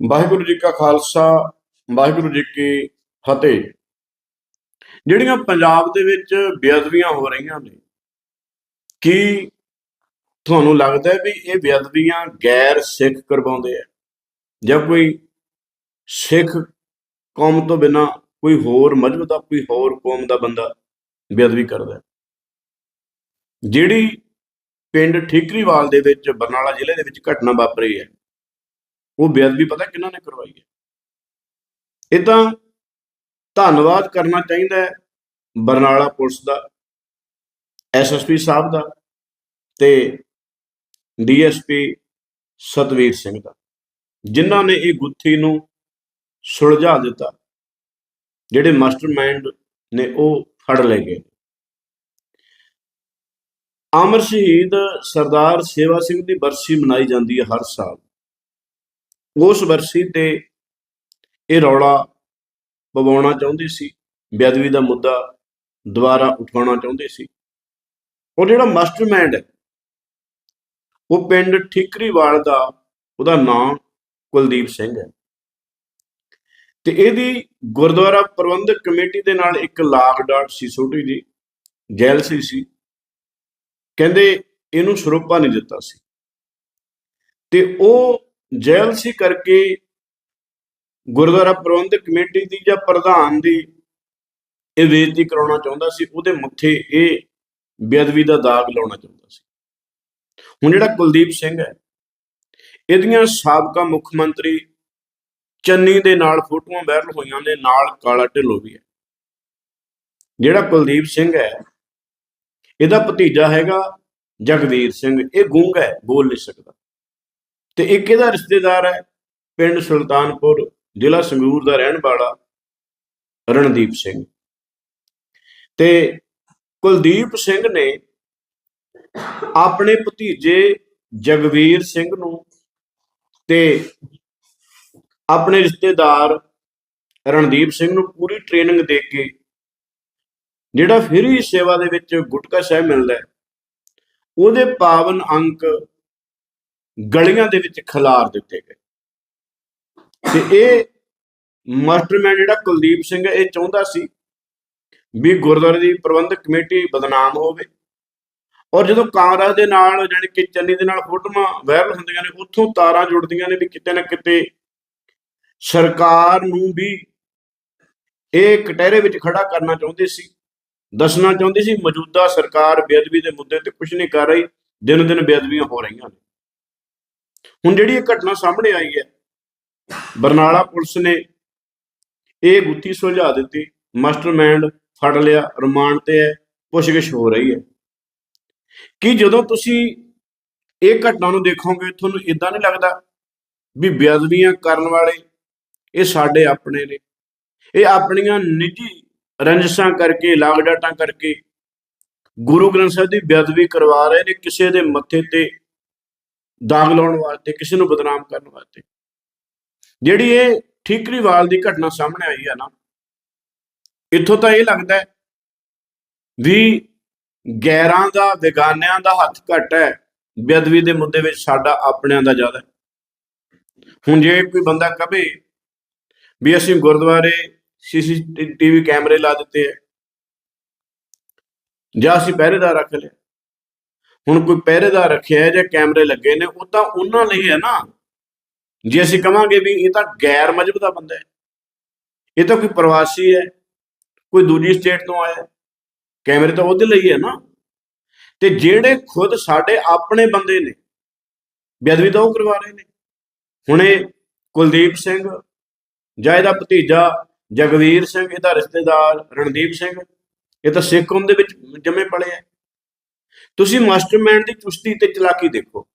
ਵਾਹਿਗੁਰੂ ਜੀ ਕਾ ਖਾਲਸਾ, ਵਾਹਿਗੁਰੂ ਜੀ ਕੀ ਫਤਿਹ। ਜਿਹੜੀਆਂ ਪੰਜਾਬ ਦੇ ਵਿੱਚ ਬੇਅਦਬੀਆਂ ਹੋ ਰਹੀਆਂ ਨੇ, ਕੀ ਤੁਹਾਨੂੰ ਲੱਗਦਾ ਵੀ ਇਹ ਬੇਅਦਬੀਆਂ ਗੈਰ ਸਿੱਖ ਕਰਵਾਉਂਦੇ ਆ? ਜਾਂ ਕੋਈ ਸਿੱਖ ਕੌਮ ਤੋਂ ਬਿਨਾ ਕੋਈ ਹੋਰ ਮਜ਼ਹਬ ਦਾ, ਕੋਈ ਹੋਰ ਕੌਮ ਦਾ ਬੰਦਾ ਬੇਅਦਬੀ ਕਰਦਾ? ਜਿਹੜੀ ਪਿੰਡ ਠੀਕਰੀਵਾਲ ਦੇ ਵਿੱਚ, ਬਰਨਾਲਾ ਜ਼ਿਲ੍ਹੇ ਦੇ ਵਿੱਚ ਘਟਨਾ ਵਾਪਰੀ ਹੈ ਉਹ ਬੇਅਦਬੀ ਪਤਾ ਕਿਹਨਾਂ ਨੇ ਕਰਵਾਈ ਹੈ? ਇਹ ਤਾਂ ਧੰਨਵਾਦ ਕਰਨਾ ਚਾਹੀਦਾ ਹੈ ਬਰਨਾਲਾ ਪੁਲਿਸ ਦਾ ਐਸਐਸਪੀ ਸਾਹਿਬ ਦਾ ਤੇ ਡੀਐਸਪੀ ਸਤਵੀਰ ਸਿੰਘ ਦਾ, ਜਿਨ੍ਹਾਂ ਨੇ ਇਹ ਗੁੱਥੀ ਨੂੰ ਸੁਲਝਾ ਦਿੱਤਾ, ਜਿਹੜੇ ਮਾਸਟਰਮਾਈਂਡ ਨੇ ਉਹ ਫੜ ਲਏ ਗਏ ਅਮਰ ਸ਼ਹੀਦ ਸਰਦਾਰ ਸੇਵਾ ਸਿੰਘ ਦੀ ਬਰਸੀ ਮਨਾਈ ਜਾਂਦੀ ਹੈ ਹਰ ਸਾਲ। ਉਸ ਵਰਸੀ ਤੇ ਇਹ ਰੌਲਾ ਪਵਾਉਣਾ ਚਾਹੁੰਦੇ ਸੀ। ਬੇਅਦਬੀ ਦਾ ਮੁੱਦਾ ਦੁਬਾਰਾ ਉਠਾਉਣਾ ਚਾਹੁੰਦੇ ਸੀ। ਉਹ ਜਿਹੜਾ ਮਾਸਟਰਮਾਈਂਡ ਹੈ, ਉਹ ਪਿੰਡ ਠੀਕਰੀਵਾਲ ਦਾ ਉਹਦਾ ਨਾਮ ਕੁਲਦੀਪ ਸਿੰਘ ਹੈ। ਤੇ ਇਹਦੀ ਗੁਰਦੁਆਰਾ ਪ੍ਰਬੰਧਕ ਕਮੇਟੀ ਦੇ ਨਾਲ ਇੱਕ ਲਾਗ ਡਾਟ ਸੀ, ਛੋਟੀ ਜੀ ਜੈਲਸੀ ਸੀ। ਕਹਿੰਦੇ ਇਹਨੂੰ ਸਰੋਪਾ ਨਹੀਂ ਦਿੱਤਾ ਸੀ। ਤੇ ਉਹ ਜੈਲਸੀ ਕਰਕੇ ਗੁਰਦੁਆਰਾ ਪ੍ਰਬੰਧਕ ਕਮੇਟੀ ਦੀ ਜਾਂ ਪ੍ਰਧਾਨ ਦੀ ਇਹ ਬੇਇੱਜ਼ਤੀ ਕਰਾਉਣਾ ਚਾਹੁੰਦਾ ਸੀ ਉਹਦੇ ਮੱਥੇ ਇਹ ਬੇਅਦਬੀ ਦਾ ਦਾਗ ਲਾਉਣਾ ਚਾਹੁੰਦਾ ਸੀ। ਹੁਣ ਜਿਹੜਾ ਕੁਲਦੀਪ ਸਿੰਘ ਹੈ ਇਹਦੀਆਂ ਸਾਬਕਾ ਮੁੱਖ ਮੰਤਰੀ ਚੰਨੀ ਦੇ ਨਾਲ ਫੋਟੋਆਂ ਵਾਇਰਲ ਹੋਈਆਂ ਨੇ ਨਾਲ ਕਾਲਾ ਢਿੱਲੋਂ ਵੀ ਹੈ। ਜਿਹੜਾ ਕੁਲਦੀਪ ਸਿੰਘ ਹੈ ਇਹਦਾ ਭਤੀਜਾ ਹੈਗਾ ਜਗਵੀਰ ਸਿੰਘ ਇਹ ਗੂੰਗ ਹੈ ਬੋਲ ਨਹੀਂ ਸਕਦਾ। ਤੇ ਇੱਕ ਇਹਦਾ ਰਿਸ਼ਤੇਦਾਰ ਹੈ, ਪਿੰਡ ਸੁਲਤਾਨਪੁਰ, ਜ਼ਿਲ੍ਹਾ ਸੰਗਰੂਰ ਦਾ ਰਹਿਣ ਵਾਲਾ ਰਣਦੀਪ ਸਿੰਘ। ਤੇ ਕੁਲਦੀਪ ਸਿੰਘ ਨੇ ਆਪਣੇ ਭਤੀਜੇ ਜਗਵੀਰ ਸਿੰਘ ਨੂੰ ਤੇ ਆਪਣੇ ਰਿਸ਼ਤੇਦਾਰ ਰਣਦੀਪ ਸਿੰਘ ਨੂੰ ਪੂਰੀ ਟ੍ਰੇਨਿੰਗ ਦੇ ਕੇ, ਜਿਹੜਾ ਫਰੀ ਸੇਵਾ ਦੇ ਵਿੱਚ ਗੁਟਕਾ ਸਾਹਿਬ ਮਿਲਦਾ ਹੈ, ਉਹਦੇ ਪਾਵਨ ਅੰਕ ਗਲੀਆਂ ਦੇ ਵਿੱਚ ਖਿਲਾਰ ਦਿੱਤੇ ਗਏ। ਤੇ ਇਹ ਮਾਸਟਰਮੈਨ ਜਿਹੜਾ ਕੁਲਦੀਪ ਸਿੰਘ ਇਹ ਚਾਹੁੰਦਾ ਸੀ ਵੀ ਗੁਰਦੁਆਰੇ ਦੀ ਪ੍ਰਬੰਧਕ ਕਮੇਟੀ ਬਦਨਾਮ ਹੋਵੇ ਔਰ ਜਦੋਂ ਕਾਂਗਰਸ ਦੇ ਨਾਲ ਜਾਣੀ ਕਿ ਚੰਨੀ ਦੇ ਨਾਲ ਫੋਟੋਆਂ ਵਾਇਰਲ ਹੁੰਦੀਆਂ ਨੇ, ਉੱਥੋਂ ਤਾਰਾਂ ਜੁੜਦੀਆਂ ਨੇ ਵੀ ਕਿਤੇ ਨਾ ਕਿਤੇ ਸਰਕਾਰ ਨੂੰ ਵੀ ਇਹ ਕਟਹਿਰੇ ਵਿੱਚ ਖੜਾ ਕਰਨਾ ਚਾਹੁੰਦੇ ਸੀ, ਦੱਸਣਾ ਚਾਹੁੰਦੇ ਸੀ, ਮੌਜੂਦਾ ਸਰਕਾਰ ਬੇਅਦਬੀ ਦੇ ਮੁੱਦੇ ਤੇ ਕੁਝ ਨਹੀਂ ਕਰ ਰਹੀ, ਦਿਨ ਦਿਨ ਬੇਅਦਬੀਆਂ ਹੋ ਰਹੀਆਂ ਨੇ। ਹੁਣ ਜਿਹੜੀ ਇਹ ਘਟਨਾ ਸਾਹਮਣੇ ਆਈ ਹੈ, ਬਰਨਾਲਾ ਪੁਲਿਸ ਨੇ ਇਹ ਗੁੱਥੀ ਸੁਲਝਾ ਦਿੱਤੀ, ਮਾਸਟਰਮਾਈਂਡ ਫੜ ਲਿਆ, ਰਿਮਾਂਡ ਤੇ ਹੈ, ਪੁੱਛਗਿੱਛ ਹੋ ਰਹੀ ਹੈ। ਕਿ ਜਦੋਂ ਤੁਸੀਂ ਇਹ ਘਟਨਾ ਨੂੰ ਦੇਖੋਗੇ, ਤੁਹਾਨੂੰ ਇਦਾਂ ਨਹੀਂ ਲੱਗਦਾ ਵੀ ਬੇਅਦਬੀਆਂ ਕਰਨ ਵਾਲੇ ਇਹ ਸਾਡੇ ਆਪਣੇ ਨੇ? ਇਹ ਆਪਣੀਆਂ ਨਿੱਜੀ ਰੰਜਸਾਂ ਕਰਕੇ, ਲਾਗ ਡਾਟਾਂ ਕਰਕੇ ਗੁਰੂ ਗ੍ਰੰਥ ਸਾਹਿਬ ਦੀ ਬੇਅਦਬੀ ਕਰਵਾ ਰਹੇ ਨੇ, ਕਿਸੇ ਦੇ ਮੱਥੇ ਤੇ ਦਾਗ ਲਾਉਣ ਵਾਸਤੇ, ਕਿਸੇ ਨੂੰ ਬਦਨਾਮ ਕਰਨ ਵਾਸਤੇ। ਜਿਹੜੀ ਇਹ ਠੀਕਰੀਵਾਲ ਦੀ ਘਟਨਾ ਸਾਹਮਣੇ ਆਈ ਹੈ ਨਾ, ਇੱਥੋਂ ਤਾਂ ਇਹ ਲੱਗਦਾ ਹੈ ਵੀ ਗੈਰਾਂ ਦਾ ਬੇਗਾਨਿਆਂ ਦਾ ਹੱਥ ਘੱਟ ਹੈ, ਬੇਅਦਬੀ ਦੇ ਮੁੱਦੇ ਵਿੱਚ ਸਾਡਾ ਆਪਣਿਆਂ ਦਾ ਜ਼ਿਆਦਾ ਹੁਣ ਜੇ ਕੋਈ ਬੰਦਾ ਕਵੇ ਵੀ ਅਸੀਂ ਗੁਰਦੁਆਰੇ ਸੀਸੀਟੀਵੀ ਕੈਮਰੇ ਲਾ ਦਿੱਤੇ ਹੈ, ਜਾਂ ਅਸੀਂ ਪਹਿਰੇਦਾਰ ਰੱਖ ਲਿਆ ਹੁਣ ਕੋਈ ਪਹਿਰੇਦਾਰ ਰੱਖਿਆ ਹੈ ਜਾਂ ਕੈਮਰੇ ਲੱਗੇ ਨੇ, ਉਹ ਤਾਂ ਉਹਨਾਂ ਲਈ ਹੈ ਨਾ। ਜੇ ਅਸੀਂ ਕਵਾਂਗੇ ਵੀ ਇਹ ਤਾਂ ਗੈਰ ਮਜਬ ਦਾ ਬੰਦਾ ਹੈ। ਇਹ ਤਾਂ ਕੋਈ ਪ੍ਰਵਾਸੀ ਹੈ, ਕੋਈ ਦੂਜੀ ਸਟੇਟ ਤੋਂ ਆਇਆ ਕੈਮਰੇ ਤਾਂ ਉਹਦੇ ਲਈ ਹੈ ਨਾ। ਤੇ ਜਿਹੜੇ ਖੁਦ ਸਾਡੇ ਆਪਣੇ ਬੰਦੇ ਨੇ, ਬੇਅਦਬੀ ਤਾਂ ਉਹ ਕਰਵਾ ਰਹੇ ਨੇ। ਹੁਣੇ ਕੁਲਦੀਪ ਸਿੰਘ ਜਾਂ ਇਹਦਾ ਭਤੀਜਾ ਜਗਵੀਰ ਸਿੰਘ, ਇਹਦਾ ਰਿਸ਼ਤੇਦਾਰ ਰਣਦੀਪ ਸਿੰਘ, ਇਹ ਤਾਂ ਸਿੱਖ ਕੌਮ ਦੇ ਵਿੱਚ ਜੰਮੇ ਪਲੇ ਆ ਤੁਸੀਂ ਮਾਸਟਰਮਾਈਂਡ ਦੀ ਚੁਸਤੀ ਤੇ ਚਲਾਕੀ ਦੇਖੋ।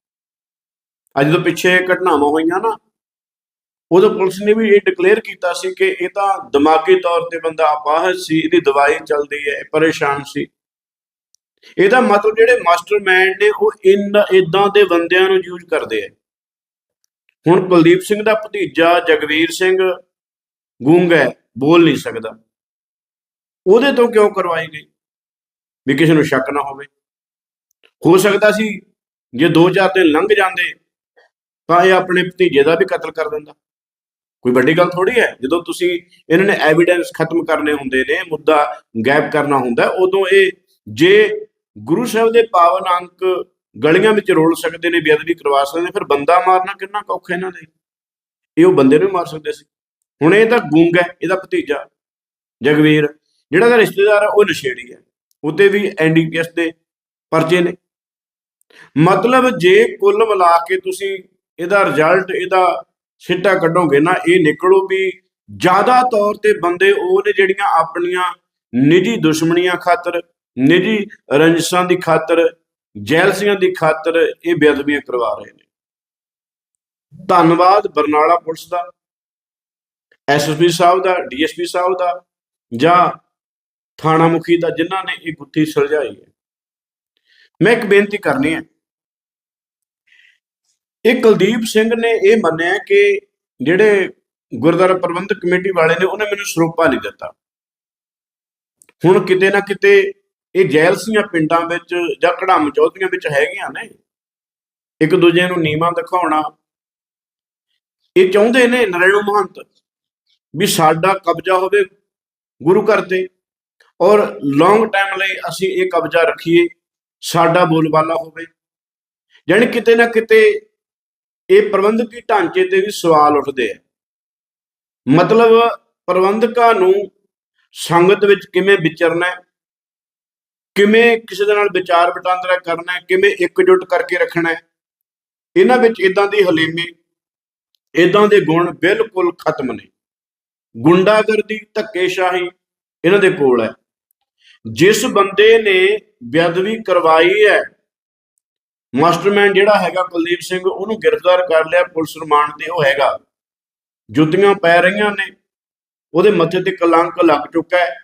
ਅੱਜ ਤੋਂ ਪਿੱਛੇ ਘਟਨਾਵਾਂ ਹੋਈਆਂ ਨਾ, ਉਦੋਂ ਪੁਲਿਸ ਨੇ ਵੀ ਇਹ ਡਿਕਲੇਅਰ ਕੀਤਾ ਸੀ ਕਿ ਇਹ ਤਾਂ ਦਿਮਾਗੀ ਤੌਰ ਤੇ ਬੰਦਾ ਅਪਾਹਜ ਸੀ, ਇਹਦੀ ਦਵਾਈ ਚੱਲਦੀ ਹੈ ਪਰੇਸ਼ਾਨ ਸੀ। ਇਹਦਾ ਮਤਲਬ ਜਿਹੜੇ ਮਾਸਟਰਮਾਈਂਡ ਨੇ, ਉਹ ਇਨ ਇਦਾਂ ਦੇ ਬੰਦਿਆਂ ਨੂੰ ਯੂਜ਼ ਕਰਦੇ ਆ। ਹੁਣ ਕੁਲਦੀਪ ਸਿੰਘ ਦਾ ਭਤੀਜਾ ਜਗਵੀਰ ਸਿੰਘ ਗੂੰਗ ਹੈ, ਬੋਲ ਨਹੀਂ ਸਕਦਾ। ਉਹਦੇ ਤੋਂ ਕਿਉਂ ਕਰਵਾਈ ਗਈ? ਵੀ ਕਿਸੇ ਨੂੰ ਸ਼ੱਕ ਨਾ ਹੋਵੇ। ਹੋ ਸਕਦਾ ਸੀ ਜੇ ਦੋ ਚਾਰ ਦਿਨ ਲੰਘ ਜਾਂਦੇ, ਤਾਂ ਇਹ ਆਪਣੇ ਭਤੀਜੇ ਦਾ ਵੀ ਕਤਲ ਕਰ ਦਿੰਦਾ। ਕੋਈ ਵੱਡੀ ਗੱਲ ਥੋੜੀ ਹੈ, ਜਦੋਂ ਤੁਸੀਂ ਇਹਨਾਂ ਨੇ ਐਵੀਡੈਂਸ ਖਤਮ ਕਰਨੇ ਹੁੰਦੇ ਨੇ, ਮੁੱਦਾ ਗਾਇਬ ਕਰਨਾ ਹੁੰਦਾ, ਉਦੋਂ ਇਹ ਜੇ ਗੁਰੂ ਸਾਹਿਬ ਦੇ ਪਾਵਨ ਅੰਕ ਗਲੀਆਂ ਵਿੱਚ ਰੋਲ ਸਕਦੇ ਨੇ, ਬੇਅਦਬੀ ਕਰਵਾ ਸਕਦੇ ਨੇ, ਫਿਰ ਬੰਦਾ ਮਾਰਨਾ ਕਿੰਨਾ ਕੁ ਔਖਾ ਇਹਨਾਂ ਲਈ ਇਹ ਉਹ ਬੰਦੇ ਨੂੰ ਵੀ ਮਾਰ ਸਕਦੇ ਸੀ। ਹੁਣ ਇਹ ਤਾਂ ਗੂੰਗ ਹੈ, ਇਹਦਾ ਭਤੀਜਾ, ਜਗਵੀਰ, ਜਿਹੜਾ ਦਾ ਰਿਸ਼ਤੇਦਾਰ ਹੈ, ਉਹ ਨਸ਼ੇੜੀ ਹੈ। ਉਹਤੇ ਵੀ ਐਨਡੀਪੀਐਸ ਦੇ ਪਰਚੇ ਨੇ। ਮਤਲਬ ਜੇ ਕੁੱਲ ਮਿਲਾ ਕੇ ਤੁਸੀਂ ਇਹਦਾ ਰਿਜ਼ਲਟ ਇਹਦਾ ਸਿੱਟਾ ਕੱਢੋਗੇ ਨਾ, ਇਹ ਨਿਕਲੋ ਵੀ ਜ਼ਿਆਦਾ ਤੌਰ ਤੇ ਬੰਦੇ ਉਹ ਨੇ ਜਿਹੜੀਆਂ ਆਪਣੀਆਂ ਨਿੱਜੀ ਦੁਸ਼ਮਣੀਆਂ ਖਾਤਰ, ਨਿੱਜੀ ਰੰਜਿਸ਼ਾਂ ਦੀ ਖਾਤਰ, ਜੈਲਸੀਆਂ ਦੀ ਖਾਤਰ ਇਹ ਬੇਅਦਬੀਆਂ ਕਰਵਾ ਰਹੇ ਨੇ। ਧੰਨਵਾਦ ਬਰਨਾਲਾ ਪੁਲਿਸ ਦਾ ਐਸਐਸਪੀ ਸਾਹਿਬ ਦਾ ਡੀਐਸਪੀ ਸਾਹਿਬ ਦਾ, ਜਾਂ ਥਾਣਾ ਮੁਖੀ ਦਾ, ਜਿਨ੍ਹਾਂ ਨੇ ਇਹ ਗੁੱਥੀ ਸੁਲਝਾਈ ਹੈ। ਮੈਂ ਇੱਕ ਬੇਨਤੀ ਕਰਨੀ ਹੈ। ਇਹ ਕੁਲਦੀਪ ਸਿੰਘ ਨੇ ਇਹ ਮੰਨਿਆ ਕਿ ਜਿਹੜੇ ਗੁਰਦੁਆਰਾ ਪ੍ਰਬੰਧਕ ਕਮੇਟੀ ਵਾਲੇ ਨੇ, ਉਹਨੇ ਮੈਨੂੰ ਸਰੋਪਾ ਨਹੀਂ ਦਿੱਤਾ। ਹੁਣ ਕਿਤੇ ਨਾ ਕਿਤੇ ਇਹ ਜੈਲਸੀਆਂ ਪਿੰਡਾਂ ਵਿੱਚ ਜਾਂ ਕੜਾਮ ਚੌਧਰੀਆਂ ਵਿੱਚ ਹੈਗੀਆਂ ਨੇ। ਇੱਕ ਦੂਜੇ ਨੂੰ ਨੀਵਾਂ ਦਿਖਾਉਣਾ। ਇਹ ਚਾਹੁੰਦੇ ਨੇ ਨਰੇਣੂ ਮਹੰਤ ਵੀ ਸਾਡਾ ਕਬਜ਼ਾ ਹੋਵੇ ਗੁਰੂ ਘਰ ਤੇ ਔਰ ਲੌਂਗ ਟਾਈਮ ਲਈ ਅਸੀਂ ਇਹ ਕਬਜ਼ਾ ਰੱਖੀਏ। ਸਾਡਾ ਬੋਲਬਾਲਾ ਹੋਵੇ। ਜਾਣੀ ਕਿਤੇ ਨਾ ਕਿਤੇ ਇਹ ਪ੍ਰਬੰਧਕੀ ਢਾਂਚੇ ਤੇ ਵੀ ਸਵਾਲ ਉੱਠਦੇ ਆ। ਮਤਲਬ ਪ੍ਰਬੰਧਕਾਂ ਨੂੰ ਸੰਗਤ ਵਿੱਚ ਕਿਵੇਂ ਵਿਚਰਨਾ ਹੈ? ਕਿਵੇਂ ਕਿਸੇ ਦੇ ਨਾਲ ਵਿਚਾਰ ਵਟਾਂਦਰਾ ਕਰਨਾ ਹੈ? ਕਿਵੇਂ ਇਕਜੁੱਟ ਕਰਕੇ ਰੱਖਣਾ ਹੈ? ਇਹਨਾਂ ਵਿੱਚ ਇਦਾਂ ਦੀ ਹਲੇਮੀ ਇਦਾਂ ਦੇ ਗੁਣ ਬਿਲਕੁਲ ਖਤਮ ਨੇ। ਗੁੰਡਾਗਰਦੀ, ਧੱਕੇਸ਼ਾਹੀ ਇਹਨਾਂ ਦੇ ਕੋਲ ਹੈ। ਜਿਸ ਬੰਦੇ ਨੇ ਬੇਅਦਬੀ ਕਰਵਾਈ ਹੈ। ਮਾਸਟਰਮੈਨ ਜਿਹੜਾ ਹੈਗਾ ਕੁਲਦੀਪ ਸਿੰਘ, ਉਹਨੂੰ ਗ੍ਰਿਫਤਾਰ ਕਰ ਲਿਆ ਪੁਲਿਸ ਰਿਮਾਂਡ ਤੇ, ਉਹ ਹੈਗਾ। ਜੁੱਤੀਆਂ ਪੈ ਰਹੀਆਂ ਨੇ, ਉਹਦੇ ਮੱਥੇ ਤੇ ਕਲੰਕ ਲੱਗ ਚੁੱਕਾ ਹੈ।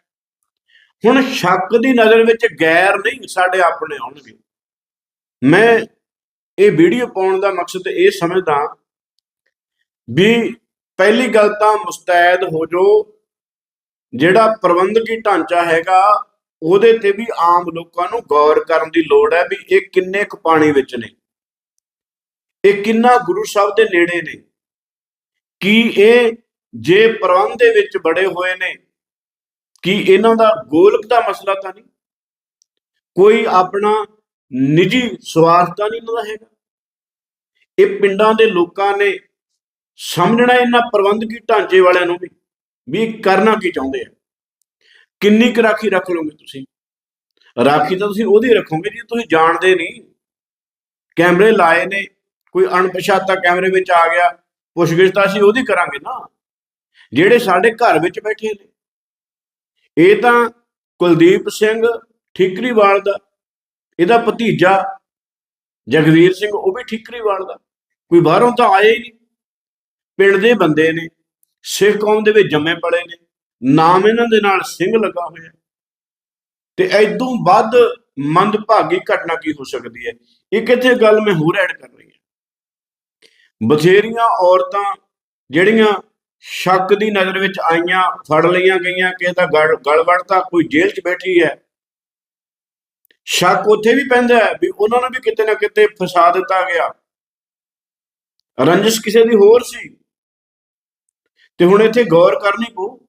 ਹੁਣ ਸ਼ੱਕ ਦੀ ਨਜ਼ਰ ਵਿੱਚ ਗੈਰ ਨਹੀਂ ਸਾਡੇ ਆਪਣੇ ਆਉਣਗੇ। ਮੈਂ ਇਹ ਵੀਡੀਓ ਪਾਉਣ ਦਾ ਮਕਸਦ ਇਹ ਸਮਝਦਾ ਵੀ ਪਹਿਲੀ ਗੱਲ ਤਾਂ ਮੁਸਤੈਦ ਹੋ ਜੋ ਜਿਹੜਾ ਪ੍ਰਬੰਧਕੀ ਢਾਂਚਾ ਹੈਗਾ ਉਹਦੇ ਤੇ ਵੀ ਆਮ ਲੋਕਾਂ ਨੂੰ ਗੌਰ ਕਰਨ ਦੀ ਲੋੜ ਹੈ ਵੀ ਇਹ ਕਿੰਨੇ ਕੁ ਪਾਣੀ ਵਿੱਚ ਨੇ। ਇਹ ਕਿੰਨਾ ਗੁਰੂ ਸਾਹਿਬ ਦੇ ਨੇੜੇ ਨੇ। ਕੀ ਇਹ ਜੇ ਪ੍ਰਬੰਧ ਦੇ ਵਿੱਚ ਬੜੇ ਹੋਏ ਨੇ, ਕੀ ਇਹਨਾਂ ਦਾ ਗੋਲਕ ਦਾ ਮਸਲਾ ਤਾਂ ਨਹੀਂ? ਕੋਈ ਆਪਣਾ ਨਿੱਜੀ ਸਵਾਰਥ ਤਾਂ ਨਹੀਂ ਇਹਨਾਂ ਦਾ ਹੈਗਾ? ਇਹ ਪਿੰਡਾਂ ਦੇ ਲੋਕਾਂ ਨੇ ਸਮਝਣਾ ਇਹਨਾਂ ਪ੍ਰਬੰਧਕੀ ਢਾਂਚੇ ਵਾਲਿਆਂ ਨੂੰ ਵੀ ਵੀ ਕਰਨਾ ਕੀ ਚਾਹੁੰਦੇ ਆ? ਕਿੰਨੀ ਕੁ ਰਾਖੀ ਰੱਖ ਲਓਗੇ ਤੁਸੀਂ? ਰਾਖੀ ਤਾਂ ਤੁਸੀਂ ਉਹਦੀ ਰੱਖੋਗੇ ਜੀ, ਤੁਸੀਂ ਜਾਣਦੇ ਨਹੀਂ। ਕੈਮਰੇ ਲਾਏ ਨੇ, ਕੋਈ ਅਣਪਛਾਤਾ ਕੈਮਰੇ ਵਿੱਚ ਆ ਗਿਆ, ਪੁੱਛਗਿੱਛ ਤਾਂ ਅਸੀਂ ਉਹਦੀ ਕਰਾਂਗੇ ਨਾ। ਜਿਹੜੇ ਸਾਡੇ ਘਰ ਵਿੱਚ ਬੈਠੇ ਨੇ। ਇਹ ਤਾਂ ਕੁਲਦੀਪ ਸਿੰਘ ਠੀਕਰੀਵਾਲ ਦਾ, ਇਹਦਾ ਭਤੀਜਾ ਜਗਵੀਰ ਸਿੰਘ, ਉਹ ਵੀ ਠੀਕਰੀਵਾਲ ਦਾ। ਕੋਈ ਬਾਹਰੋਂ ਤਾਂ ਆਏ ਹੀ ਨਹੀਂ। ਪਿੰਡ ਦੇ ਬੰਦੇ ਨੇ, ਸਿੱਖ ਕੌਮ ਦੇ ਵਿੱਚ ਜੰਮੇ ਪਲੇ ਨੇ। ਨਾਮ ਇਹਨਾਂ ਦੇ ਨਾਲ ਸਿੰਘ ਲੱਗਾ ਹੋਇਆ ਤੇ ਐਦੋਂ ਵੱਧ ਮੰਦਭਾਗੀ ਘਟਨਾ ਕੀ ਹੋ ਸਕਦੀ ਹੈ? ਇੱਕ ਇੱਥੇ ਗੱਲ ਮੈਂ ਹੋਰ ਐਡ ਕਰ ਰਹੀ ਹਾਂ। ਬਥੇਰੀਆਂ ਔਰਤਾਂ ਜਿਹੜੀਆਂ ਸ਼ੱਕ ਦੀ ਨਜ਼ਰ ਵਿੱਚ ਆਈਆਂ, ਫੜ ਲਈਆਂ ਗਈਆਂ, ਕਿਸੇ ਦਾ ਗਲ ਗਲ ਵੜਤਾ ਕੋਈ ਜੇਲ੍ਹ 'ਚ ਬੈਠੀ ਹੈ। ਸ਼ੱਕ ਉੱਥੇ ਵੀ ਪੈਂਦਾ ਹੈ ਵੀ ਉਹਨਾਂ ਨੂੰ ਵੀ ਕਿਤੇ ਨਾ ਕਿਤੇ ਫਸਾ ਦਿੱਤਾ ਗਿਆ। ਰੰਜਿਸ਼ ਕਿਸੇ ਦੀ ਹੋਰ ਸੀ। ਤੇ ਹੁਣ ਇੱਥੇ ਗੌਰ ਕਰਨੀ ਪਊ